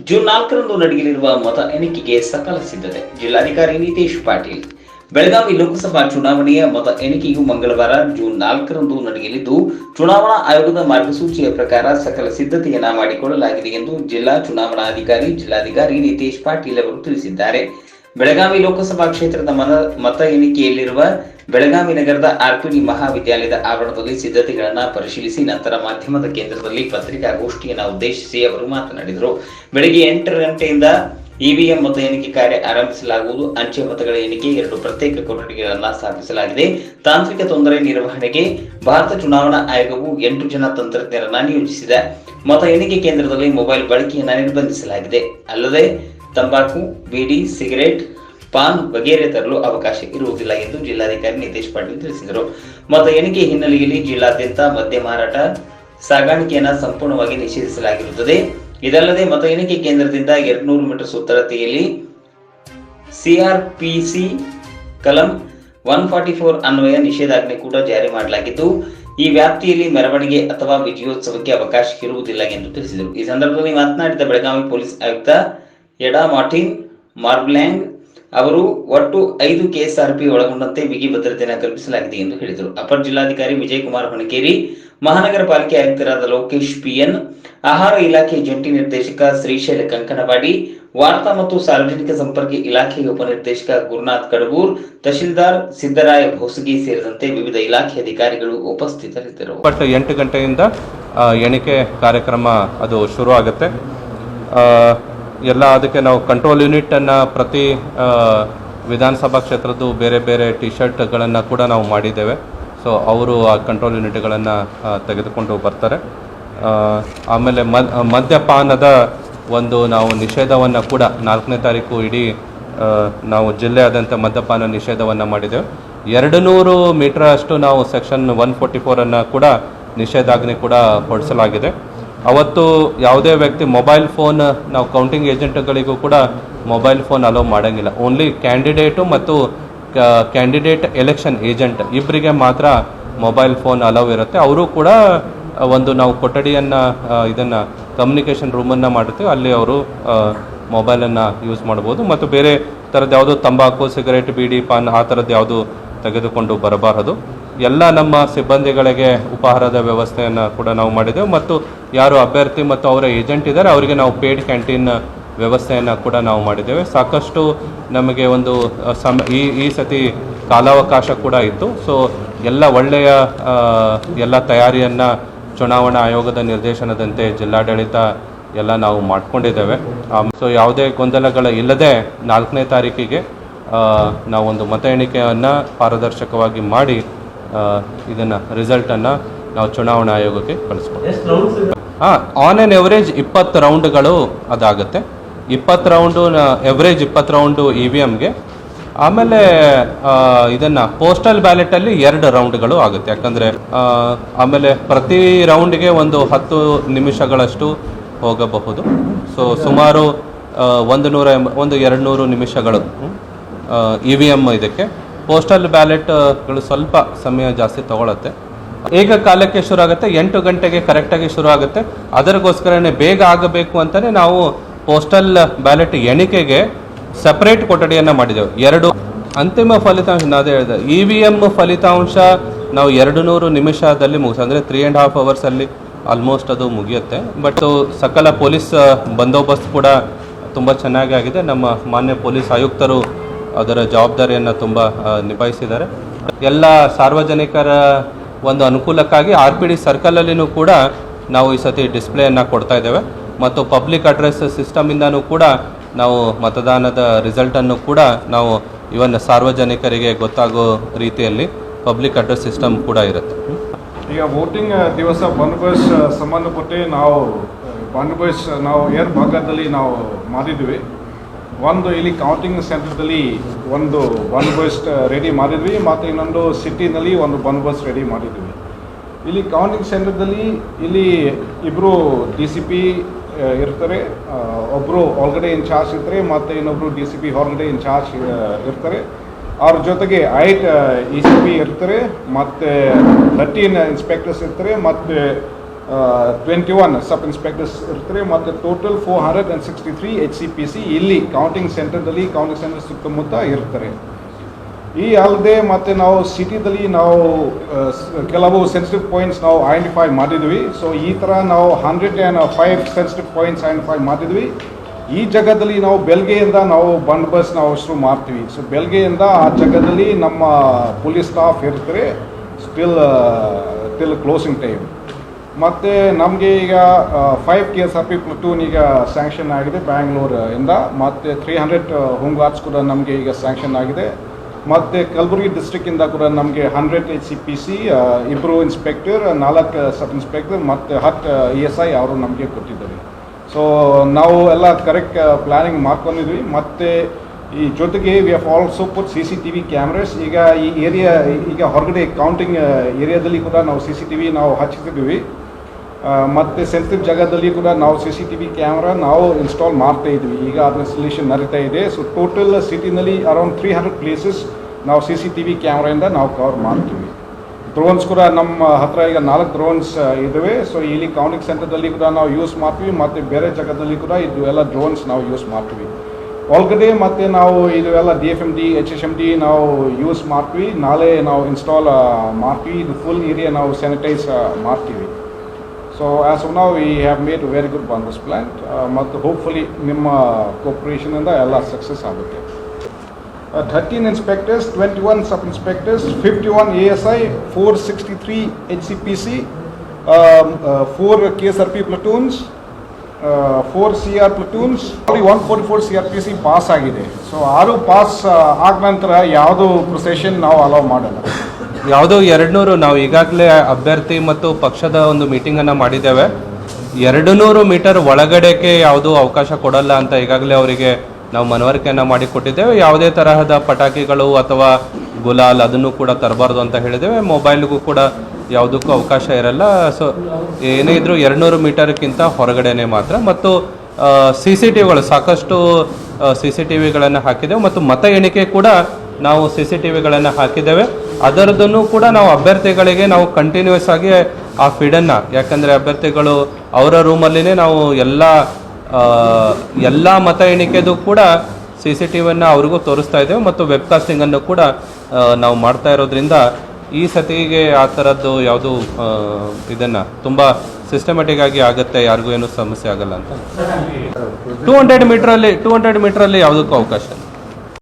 June ನಾಲ್ಕರಂದು ನಡೆಯಲಿರುವ ಮತ ಎಣಿಕೆಗೆ ಸಕಲ ಸಿದ್ಧತೆ. ಜಿಲ್ಲಾಧಿಕಾರಿ ನಿತೇಶ್ ಪಾಟೀಲ್. ಬೆಳಗಾವಿ ಲೋಕಸಭಾ ಚುನಾವಣೆಯ ಮತ ಎಣಿಕೆಯು ಮಂಗಳವಾರ ಜೂನ್ ನಾಲ್ಕರಂದು ನಡೆಯಲಿದ್ದು, ಚುನಾವಣಾ ಆಯೋಗದ ಮಾರ್ಗಸೂಚಿಯ ಪ್ರಕಾರ ಸಕಲ ಸಿದ್ಧತೆಯನ್ನ ಮಾಡಿಕೊಳ್ಳಲಾಗಿದೆ ಎಂದು ಜಿಲ್ಲಾ ಚುನಾವಣಾಧಿಕಾರಿ, ಜಿಲ್ಲಾಧಿಕಾರಿ ನಿತೇಶ್ ಪಾಟೀಲ್ ಅವರು ತಿಳಿಸಿದ್ದಾರೆ. ಬೆಳಗಾವಿ ಲೋಕಸಭಾ ಕ್ಷೇತ್ರದ ಮನ ಮತ ಎಣಿಕೆಯಲ್ಲಿರುವ ಬೆಳಗಾವಿ ನಗರದ ಆರ್ಪಿಡಿ ಮಹಾವಿದ್ಯಾಲಯದ ಆವರಣದಲ್ಲಿ ಸಿದ್ಧತೆಗಳನ್ನ ಪರಿಶೀಲಿಸಿ ನಂತರ ಮಾಧ್ಯಮದ ಕೇಂದ್ರದಲ್ಲಿ ಪತ್ರಿಕಾಗೋಷ್ಠಿಯನ್ನ ಉದ್ದೇಶಿಸಿ ಅವರು ಮಾತನಾಡಿದರು. ಬೆಳಗ್ಗೆ ಎಂಟು ಗಂಟೆಯಿಂದ ಇವಿಎಂ ಮತ ಎಣಿಕೆ ಕಾರ್ಯ ಆರಂಭಿಸಲಾಗುವುದು. ಅಂಚೆ ಮತಗಳ ಎಣಿಕೆ ಎರಡು ಪ್ರತ್ಯೇಕ ಕೊಠಡಿಗಳನ್ನ ಸ್ಥಾಪಿಸಲಾಗಿದೆ. ತಾಂತ್ರಿಕ ತೊಂದರೆ ನಿರ್ವಹಣೆಗೆ ಭಾರತ ಚುನಾವಣಾ ಆಯೋಗವು ಎಂಟು ಜನ ತಂತ್ರಜ್ಞರನ್ನ ನಿಯೋಜಿಸಿದೆ. ಮತ ಎಣಿಕೆ ಕೇಂದ್ರದಲ್ಲಿ ಮೊಬೈಲ್ ಬಳಕೆಯನ್ನ ನಿರ್ಬಂಧಿಸಲಾಗಿದೆ. ಅಲ್ಲದೆ ತಂಬಾಕು, ಬೀಡಿ, ಸಿಗರೇಟ್, ಪಾನ್ ವಗೇರೆ ತರಲು ಅವಕಾಶ ಇರುವುದಿಲ್ಲ ಎಂದು ಜಿಲ್ಲಾಧಿಕಾರಿ ನಿತೇಶ್ ಪಾಟೀಲ್ ತಿಳಿಸಿದರು. ಮತ ಎಣಿಕೆ ಹಿನ್ನೆಲೆಯಲ್ಲಿ ಜಿಲ್ಲಾದ್ಯಂತ ಮದ್ಯ ಮಾರಾಟ ಸಾಗಾಣಿಕೆಯನ್ನು ಸಂಪೂರ್ಣವಾಗಿ ನಿಷೇಧಿಸಲಾಗಿರುತ್ತದೆ. ಇದಲ್ಲದೆ ಮತ ಎಣಿಕೆ ಕೇಂದ್ರದಿಂದ ಎರಡ್ನೂರು ಮೀಟರ್ ಸುತ್ತಳತೆಯಲ್ಲಿ ಸಿಆರ್ಪಿಸಿ ಕಲಂ ಒನ್ ಫಾರ್ಟಿ ಫೋರ್ ಅನ್ವಯ ನಿಷೇಧಾಜ್ಞೆ ಕೂಡ ಜಾರಿ ಮಾಡಲಾಗಿದ್ದು, ಈ ವ್ಯಾಪ್ತಿಯಲ್ಲಿ ಮೆರವಣಿಗೆ ಅಥವಾ ವಿಜಯೋತ್ಸವಕ್ಕೆ ಅವಕಾಶ ಇರುವುದಿಲ್ಲ ಎಂದು ತಿಳಿಸಿದರು. ಈ ಸಂದರ್ಭದಲ್ಲಿ ಮಾತನಾಡಿದ ಬೆಳಗಾವಿ ಪೊಲೀಸ್ ಆಯುಕ್ತ ಎಡಾ ಮಾರ್ಟಿನ್ ಮಾರ್ಬ್ಲ್ಯಾಂಗ್ ಅವರು ಒಟ್ಟು ಐದು ಕೆಎಸ್ಆರ್ಪಿ ಒಳಗೊಂಡಂತೆ ಬಿಗಿ ಭದ್ರತೆಯನ್ನು ಕಲ್ಪಿಸಲಾಗಿದೆ ಎಂದು ಹೇಳಿದರು. ಅಪರ ಜಿಲ್ಲಾಧಿಕಾರಿ ವಿಜಯಕುಮಾರ್ ಹೊಣಕೇರಿ, ಮಹಾನಗರ ಪಾಲಿಕೆ ಆಯುಕ್ತರಾದ ಲೋಕೇಶ್ ಪಿಎನ್, ಆಹಾರ ಇಲಾಖೆ ಜಂಟಿ ನಿರ್ದೇಶಕ ಶ್ರೀಶೈಲ ಕಂಕನವಾಡಿ, ವಾರ್ತಾ ಮತ್ತು ಸಾರ್ವಜನಿಕ ಸಂಪರ್ಕ ಇಲಾಖೆಯ ಉಪನಿರ್ದೇಶಕ ಗುರುನಾಥ್ ಕಡಬೂರ್, ತಹಶೀಲ್ದಾರ್ ಸಿದ್ದರಾಯ ಭೋಸಗಿ ಸೇರಿದಂತೆ ವಿವಿಧ ಇಲಾಖೆ ಅಧಿಕಾರಿಗಳು ಉಪಸ್ಥಿತರಿದ್ದರು. ಬಟ್ ಎಂಟು ಗಂಟೆಯಿಂದ ಎಣಿಕೆ ಕಾರ್ಯಕ್ರಮ ಅದು ಶುರು ಆಗುತ್ತೆ ಎಲ್ಲ ಅದಕ್ಕೆ ನಾವು ಕಂಟ್ರೋಲ್ ಯೂನಿಟನ್ನು ಪ್ರತಿ ವಿಧಾನಸಭಾ ಕ್ಷೇತ್ರದ್ದು ಬೇರೆ ಬೇರೆ ಟಿ ಶರ್ಟ್ಗಳನ್ನು ಕೂಡ ನಾವು ಮಾಡಿದ್ದೇವೆ. ಸೊ ಅವರು ಆ ಕಂಟ್ರೋಲ್ ಯೂನಿಟ್ಗಳನ್ನು ತೆಗೆದುಕೊಂಡು ಬರ್ತಾರೆ. ಆಮೇಲೆ ಮದ್, ಮದ್ಯಪಾನದ ಒಂದು ನಾವು ನಿಷೇಧವನ್ನು ಕೂಡ ನಾಲ್ಕನೇ ತಾರೀಕು ಇಡೀ ನಾವು ಜಿಲ್ಲೆಯಾದ್ಯಂತ ಮದ್ಯಪಾನ ನಿಷೇಧವನ್ನು ಮಾಡಿದ್ದೇವೆ. ಎರಡು ನೂರು ಮೀಟರ್ ಅಷ್ಟು ನಾವು ಸೆಕ್ಷನ್ ಒನ್ ಫೋರ್ಟಿ ಫೋರನ್ನು ಕೂಡ ನಿಷೇಧಾಜ್ಞೆ ಕೂಡ ಹೊರಡಿಸಲಾಗಿದೆ ಅವತ್ತು ಯಾವುದೇ ವ್ಯಕ್ತಿ ಮೊಬೈಲ್ ಫೋನ್, ನಾವು ಕೌಂಟಿಂಗ್ ಏಜೆಂಟ್ಗಳಿಗೂ ಕೂಡ ಮೊಬೈಲ್ ಫೋನ್ ಅಲೋ ಮಾಡೋಂಗಿಲ್ಲ. ಓನ್ಲಿ ಕ್ಯಾಂಡಿಡೇಟು ಮತ್ತು ಕ್ಯಾಂಡಿಡೇಟ್ ಎಲೆಕ್ಷನ್ ಏಜೆಂಟ್ ಇಬ್ಬರಿಗೆ ಮಾತ್ರ ಮೊಬೈಲ್ ಫೋನ್ ಅಲೋ ಇರುತ್ತೆ. ಅವರು ಕೂಡ ಒಂದು ನಾವು ಕೊಠಡಿಯನ್ನು ಇದನ್ನು ಕಮ್ಯುನಿಕೇಷನ್ ರೂಮನ್ನು ಮಾಡುತ್ತೇವೆ. ಅಲ್ಲಿ ಅವರು ಮೊಬೈಲನ್ನು ಯೂಸ್ ಮಾಡ್ಬೋದು ಮತ್ತು ಬೇರೆ ಥರದ್ದು ಯಾವುದು ತಂಬಾಕು ಸಿಗರೇಟ್ ಬೀಡಿ, ಪಾನ್ ಆ ಥರದ್ದು ಯಾವುದು ತೆಗೆದುಕೊಂಡು ಬರಬಾರದು. ಎಲ್ಲ ನಮ್ಮ ಸಿಬ್ಬಂದಿಗಳಿಗೆ ಉಪಹಾರದ ವ್ಯವಸ್ಥೆಯನ್ನು ಕೂಡ ನಾವು ಮಾಡಿದ್ದೇವೆ ಮತ್ತು ಯಾರು ಅಭ್ಯರ್ಥಿ ಮತ್ತು ಅವರ ಏಜೆಂಟ್ ಇದ್ದಾರೆ, ಅವರಿಗೆ ನಾವು ಪೇಡ್ ಕ್ಯಾಂಟೀನ್ ವ್ಯವಸ್ಥೆಯನ್ನು ಕೂಡ ನಾವು ಮಾಡಿದ್ದೇವೆ. ಸಾಕಷ್ಟು ನಮಗೆ ಒಂದು ಸಮ, ಈ ಈ ಸತಿ ಕಾಲಾವಕಾಶ ಕೂಡ ಇತ್ತು. ಸೊ ಎಲ್ಲ ಒಳ್ಳೆಯ ಎಲ್ಲ ತಯಾರಿಯನ್ನು ಚುನಾವಣಾ ಆಯೋಗದ ನಿರ್ದೇಶನದಂತೆ ಜಿಲ್ಲಾಡಳಿತ ಎಲ್ಲ ನಾವು ಮಾಡಿಕೊಂಡಿದ್ದೇವೆ. ಸೊ ಯಾವುದೇ ಗೊಂದಲಗಳ ಇಲ್ಲದೆ ನಾಲ್ಕನೇ ತಾರೀಕಿಗೆ ನಾವೊಂದು ಮತ ಎಣಿಕೆಯನ್ನು ಪಾರದರ್ಶಕವಾಗಿ ಮಾಡಿ ಇದನ್ನು ರಿಸಲ್ಟನ್ನು ನಾವು ಚುನಾವಣಾ ಆಯೋಗಕ್ಕೆ ಕಳಿಸ್ಬೋದು ಹಾಂ ಆನ್ ಆನ್ ಎವರೇಜ್ ಇಪ್ಪತ್ತು ರೌಂಡ್ಗಳು ಅದಾಗುತ್ತೆ. ಇಪ್ಪತ್ತು ರೌಂಡು ಎವರೇಜ್ ಇಪ್ಪತ್ತು ರೌಂಡು ಇ ವಿ ಎಮ್ಗೆ ಆಮೇಲೆ ಇದನ್ನು ಪೋಸ್ಟಲ್ ಬ್ಯಾಲೆಟಲ್ಲಿ ಎರಡು ರೌಂಡ್ಗಳು ಆಗುತ್ತೆ. ಯಾಕಂದರೆ ಆಮೇಲೆ ಪ್ರತಿ ರೌಂಡ್ಗೆ ಒಂದು ಹತ್ತು ನಿಮಿಷಗಳಷ್ಟು ಹೋಗಬಹುದು. ಸೊ ಸುಮಾರು ಒಂದು ನೂರ ಎಂಬ ಒಂದು ಎರಡು ನೂರು ನಿಮಿಷಗಳು ಇ ವಿ ಎಂ ಇದಕ್ಕೆ ಪೋಸ್ಟಲ್ ಬ್ಯಾಲೆಟ್ಗಳು ಸ್ವಲ್ಪ ಸಮಯ ಜಾಸ್ತಿ ತಗೊಳತ್ತೆ. ಏಕ ಕಾಲಕ್ಕೆ ಶುರು ಆಗುತ್ತೆ ಎಂಟು ಗಂಟೆಗೆ ಕರೆಕ್ಟಾಗಿ ಶುರು ಆಗುತ್ತೆ ಅದಕ್ಕೋಸ್ಕರನೇ ಬೇಗ ಆಗಬೇಕು ಅಂತಲೇ ನಾವು ಪೋಸ್ಟಲ್ ಬ್ಯಾಲೆಟ್ ಎಣಿಕೆಗೆ ಸಪ್ರೇಟ್ ಕೊಠಡಿಯನ್ನು ಮಾಡಿದೆವು. ಎರಡು ಅಂತಿಮ ಫಲಿತಾಂಶ ನಾದೇ ಹೇಳಿದೆ, ಇ ವಿ ಎಂ ಫಲಿತಾಂಶ ನಾವು ಎರಡು ನೂರು ನಿಮಿಷದಲ್ಲಿ ಮುಗಿಸ್, ಅಂದರೆ ತ್ರೀ ಆ್ಯಂಡ್ ಹಾಫ್ ಅವರ್ಸಲ್ಲಿ ಆಲ್ಮೋಸ್ಟ್ ಅದು ಮುಗಿಯುತ್ತೆ. ಬಟ್ ಸಕಲ ಪೊಲೀಸ್ ಬಂದೋಬಸ್ತ್ ಕೂಡ ತುಂಬ ಚೆನ್ನಾಗಿ ಆಗಿದೆ ನಮ್ಮ ಮಾನ್ಯ ಪೊಲೀಸ್ ಆಯುಕ್ತರು ಅದರ ಜವಾಬ್ದಾರಿಯನ್ನು ತುಂಬ ನಿಭಾಯಿಸಿದ್ದಾರೆ. ಎಲ್ಲ ಸಾರ್ವಜನಿಕರ ಒಂದು ಅನುಕೂಲಕ್ಕಾಗಿ ಆರ್ ಪಿ ಡಿ ಸರ್ಕಲಲ್ಲಿನೂ ಕೂಡ ನಾವು ಈ ಸತಿ ಡಿಸ್ಪ್ಲೇಯನ್ನು ಕೊಡ್ತಾ ಇದ್ದೇವೆ. ಮತ್ತು ಪಬ್ಲಿಕ್ ಅಡ್ರೆಸ್ ಸಿಸ್ಟಮಿಂದನೂ ಕೂಡ ನಾವು ಮತದಾನದ ರಿಸಲ್ಟನ್ನು ಕೂಡ ನಾವು ಇವನ್ ಸಾರ್ವಜನಿಕರಿಗೆ ಗೊತ್ತಾಗೋ ರೀತಿಯಲ್ಲಿ ಪಬ್ಲಿಕ್ ಅಡ್ರೆಸ್ ಸಿಸ್ಟಮ್ ಕೂಡ ಇರುತ್ತೆ. ಈಗ ವೋಟಿಂಗ್ ದಿವಸ ಬಂದೋಬಸ್ತ್ ಸಂಬಂಧಪಟ್ಟು ನಾವು ಬಂದೋಬಸ್ತ್ ನಾವು ಏರ್ ಭಾಗದಲ್ಲಿ ನಾವು ಮಾಡಿದ್ವಿ ಒಂದು ಇಲ್ಲಿ ಕೌಂಟಿಂಗ್ ಸೆಂಟರ್ದಲ್ಲಿ ಒಂದು ಬಂದೋಬಸ್ತ್ ರೆಡಿ ಮಾಡಿದ್ವಿ. ಮತ್ತು ಇನ್ನೊಂದು ಸಿಟಿನಲ್ಲಿ ಒಂದು ಬಂದೋಬಸ್ತ್ ರೆಡಿ ಮಾಡಿದ್ವಿ. ಇಲ್ಲಿ ಕೌಂಟಿಂಗ್ ಸೆಂಟರ್ದಲ್ಲಿ ಇಲ್ಲಿ ಇಬ್ಬರು ಡಿ ಸಿ ಪಿ ಇರ್ತಾರೆ. ಒಬ್ಬರು ಒಳಗಡೆ ಇನ್ಚಾರ್ಜ್ ಇರ್ತಾರೆ, ಮತ್ತು ಇನ್ನೊಬ್ಬರು ಡಿ ಸಿ ಪಿ ಹೊರಗಡೆ ಇನ್ಚಾರ್ಜ್ ಇರ್ತಾರೆ. ಅವ್ರ ಜೊತೆಗೆ ಐಟ್ ಇ ಸಿ ಪಿ ಇರ್ತಾರೆ. ಮತ್ತು ಥರ್ಟೀನ್ ಇನ್ಸ್ಪೆಕ್ಟರ್ಸ್ ಇರ್ತಾರೆ. ಮತ್ತು ಟ್ವೆಂಟಿ ಒನ್ ಸಬ್ ಇನ್ಸ್ಪೆಕ್ಟರ್ಸ್ ಇರ್ತಾರೆ ಮತ್ತು total four hundred and sixty three H C P C ಇಲ್ಲಿ ಕೌಂಟಿಂಗ್ ಸೆಂಟರ್ದಲ್ಲಿ ಕೌಂಟಿಂಗ್ ಸೆಂಟರ್ ಸುತ್ತಮುತ್ತ ಇರ್ತಾರೆ. ಈ ಅಲ್ಲದೆ ಮತ್ತು ನಾವು ಸಿಟಿದಲ್ಲಿ ನಾವು ಸ್- ಕೆಲವು ಸೆನ್ಸಿಟಿವ್ ಪಾಯಿಂಟ್ಸ್ ನಾವು ಐಡೆಂಟಿಫೈ ಮಾಡಿದ್ವಿ. ಸೊ ಈ ಥರ ನಾವು hundred and five sensitive points identify ಮಾಡಿದ್ವಿ. ಈ ಜಾಗದಲ್ಲಿ ನಾವು ಬೆಳಗ್ಗೆಯಿಂದ ನಾವು ಬಂದೋಬಸ್ ನಾವು ಶುರು ಮಾಡ್ತೀವಿ. ಸೊ ಬೆಳಗ್ಗೆಯಿಂದ ಆ ಜಾಗದಲ್ಲಿ ನಮ್ಮ ಪೊಲೀಸ್ ಸ್ಟಾಫ್ ಇರ್ತಾರೆ. ಸ್ಟಿಲ್ ಟಿಲ್ ಕ್ಲೋಸಿಂಗ್ ಟೈಮ್ ಮತ್ತು ನಮಗೆ ಈಗ five K S R P platoon ಈಗ ಸ್ಯಾಂಕ್ಷನ್ ಆಗಿದೆ ಬ್ಯಾಂಗ್ಳೂರ್ ಇಂದ ಮತ್ತು ತ್ರೀ ಹಂಡ್ರೆಡ್ ಹೋಮ್ ಗಾರ್ಡ್ಸ್ ಕೂಡ ನಮಗೆ ಈಗ ಸ್ಯಾಂಕ್ಷನ್ ಆಗಿದೆ. ಮತ್ತು ಕಲಬುರಗಿ ಡಿಸ್ಟ್ರಿಕ್ಕಿಂದ ಕೂಡ ನಮಗೆ hundred H C P C ಇಬ್ಬರು ಇನ್ಸ್ಪೆಕ್ಟರ್ ನಾಲ್ಕು ಸಬ್ ಇನ್ಸ್ಪೆಕ್ಟರ್ ಮತ್ತು ಹತ್ತು ಇ ಎಸ್ ಐ ಅವರು ನಮಗೆ ಕೊಟ್ಟಿದ್ದಾರೆ. ಸೊ ನಾವು ಎಲ್ಲ ಕರೆಕ್ಟ್ ಪ್ಲಾನಿಂಗ್ ಮಾಡ್ಕೊಂಡಿದ್ವಿ. ಮತ್ತು ಈ ಜೊತೆಗೆ we have also put C C T V cameras ಈಗ ಈ ಏರಿಯಾ ಈಗ ಹೊರಗಡೆ ಕೌಂಟಿಂಗ್ ಏರಿಯಾದಲ್ಲಿ ಕೂಡ ನಾವು ಸಿ ಸಿ ಟಿ ವಿ ನಾವು ಹಚ್ಚಿದ್ದೀವಿ ಮತ್ತೆ ಸೆನ್ಸಿಟಿವ್ ಜಾಗದಲ್ಲಿ ಕೂಡ ನಾವು C C T V camera ನಾವು ಇನ್ಸ್ಟಾಲ್ ಮಾಡ್ತಾ ಇದ್ವಿ. ಈಗ ಅದರ ಸೊಲ್ಯೂಷನ್ ನಡೀತಾ ಇದೆ. ಸೊ ಟೋಟಲ್ ಸಿಟಿನಲ್ಲಿ ಅರೌಂಡ್ ತ್ರೀ ಹಂಡ್ರೆಡ್ ಪ್ಲೇಸಸ್ ನಾವು ಸಿ ಸಿ ಟಿ ವಿ ಕ್ಯಾಮ್ರಾಯಿಂದ ನಾವು ಕವರ್ ಮಾಡ್ತೀವಿ. ಡ್ರೋನ್ಸ್ ಕೂಡ ನಮ್ಮ ಹತ್ರ ಈಗ ನಾಲ್ಕು ಡ್ರೋನ್ಸ್ ಇದ್ದಾವೆ ಸೊ ಇಲ್ಲಿ ಕೌನಿಕ್ ಸೆಂಟರ್ದಲ್ಲಿ ಕೂಡ ನಾವು ಯೂಸ್ ಮಾಡ್ತೀವಿ. ಮತ್ತು ಬೇರೆ ಜಾಗದಲ್ಲಿ ಕೂಡ ಇದು ಎಲ್ಲ ಡ್ರೋನ್ಸ್ ನಾವು ಯೂಸ್ ಮಾಡ್ತೀವಿ. ಒಳಗಡೆ ಮತ್ತು ನಾವು ಇದು ಎಲ್ಲ D F M D H S M D ನಾವು ಯೂಸ್ ಮಾಡ್ತೀವಿ. ನಾಳೆ ನಾವು ಇನ್ಸ್ಟಾಲ್ ಮಾಡ್ತೀವಿ. ಇದು ಫುಲ್ ಏರಿಯಾ ನಾವು ಸ್ಯಾನಿಟೈಸ್ ಮಾಡ್ತೀವಿ. ಸೊ ಆ್ಯಸ್ ಆಫ್ ನಾವು we have made very good ಬಾಂಬಸ್ plan ಮತ್ತು ಹೋಪ್ಫುಲಿ ನಿಮ್ಮ ಕೋಪ್ರೇಷನಿಂದ ಎಲ್ಲ ಸಕ್ಸಸ್ ಆಗುತ್ತೆ. Thirteen inspectors twenty one sub inspectors fifty one A S I four sixty three H C P C four K S R P platoons four C R platoons one forty four C R P C pass ಆಗಿದೆ. So ಆರು pass ಆದ ನಂತರ ಯಾವುದು procession ನಾವು allow ಮಾಡಲ್ಲ. ಯಾವುದೋ ಎರಡುನೂರು ನಾವು ಈಗಾಗಲೇ ಅಭ್ಯರ್ಥಿ ಮತ್ತು ಪಕ್ಷದ ಒಂದು ಮೀಟಿಂಗನ್ನು ಮಾಡಿದ್ದೇವೆ. ಎರಡು ನೂರು ಮೀಟರ್ ಒಳಗಡೆಗೆ ಯಾವುದೂ ಅವಕಾಶ ಕೊಡಲ್ಲ ಅಂತ ಈಗಾಗಲೇ ಅವರಿಗೆ ನಾವು ಮನವರಿಕೆಯನ್ನು ಮಾಡಿಕೊಟ್ಟಿದ್ದೇವೆ ಯಾವುದೇ ತರಹದ ಪಟಾಕಿಗಳು ಅಥವಾ ಗುಲಾಲ್ ಅದನ್ನು ಕೂಡ ತರಬಾರ್ದು ಅಂತ ಹೇಳಿದ್ದೇವೆ. ಮೊಬೈಲ್ಗೂ ಕೂಡ ಯಾವುದಕ್ಕೂ ಅವಕಾಶ ಇರಲ್ಲ. ಸೊ ಏನೇ ಇದ್ರೂ ಎರಡುನೂರು ಮೀಟರ್ಗಿಂತ ಹೊರಗಡೆನೆ ಮಾತ್ರ. ಮತ್ತು ಸಿ ಸಿ ಟಿ ವಿಗಳು ಸಾಕಷ್ಟು ಸಿ ಸಿ ಟಿ ವಿಗಳನ್ನು ಹಾಕಿದ್ದೇವೆ. ಮತ್ತು ಮತ ಎಣಿಕೆ ಕೂಡ ನಾವು ಸಿ ಸಿ ಟಿ ವಿಗಳನ್ನು ಹಾಕಿದ್ದೇವೆ. ಅದರದನ್ನು ಕೂಡ ನಾವು ಅಭ್ಯರ್ಥಿಗಳಿಗೆ ನಾವು ಕಂಟಿನ್ಯೂಸ್ ಆಗಿ ಆ ಫೀಡನ್ನು ಯಾಕಂದರೆ ಅಭ್ಯರ್ಥಿಗಳು ಅವರ ರೂಮಲ್ಲಿನೇ ನಾವು ಎಲ್ಲ ಎಲ್ಲ ಮತ ಎಣಿಕೆದು ಕೂಡ ಸಿ ಸಿ ಟಿ ವಿಯನ್ನು ಅವ್ರಿಗೂ ತೋರಿಸ್ತಾ ಇದ್ದೇವೆ ಮತ್ತು ವೆಬ್ಕಾಸ್ಟಿಂಗನ್ನು ಕೂಡ ನಾವು ಮಾಡ್ತಾ ಇರೋದ್ರಿಂದ ಈ ಸತಿಗೆ ಆ ಥರದ್ದು ಯಾವುದು ಇದನ್ನು ತುಂಬ ಸಿಸ್ಟಮೆಟಿಕ್ ಆಗಿ ಆಗುತ್ತೆ ಯಾರಿಗೂ ಏನು ಸಮಸ್ಯೆ ಆಗಲ್ಲ ಅಂತ. ಟೂ ಹಂಡ್ರೆಡ್ ಮೀಟ್ರಲ್ಲಿ ಟೂ ಹಂಡ್ರೆಡ್ ಮೀಟ್ರಲ್ಲಿ ಯಾವುದಕ್ಕೂ ಅವಕಾಶ ಇಲ್ಲ.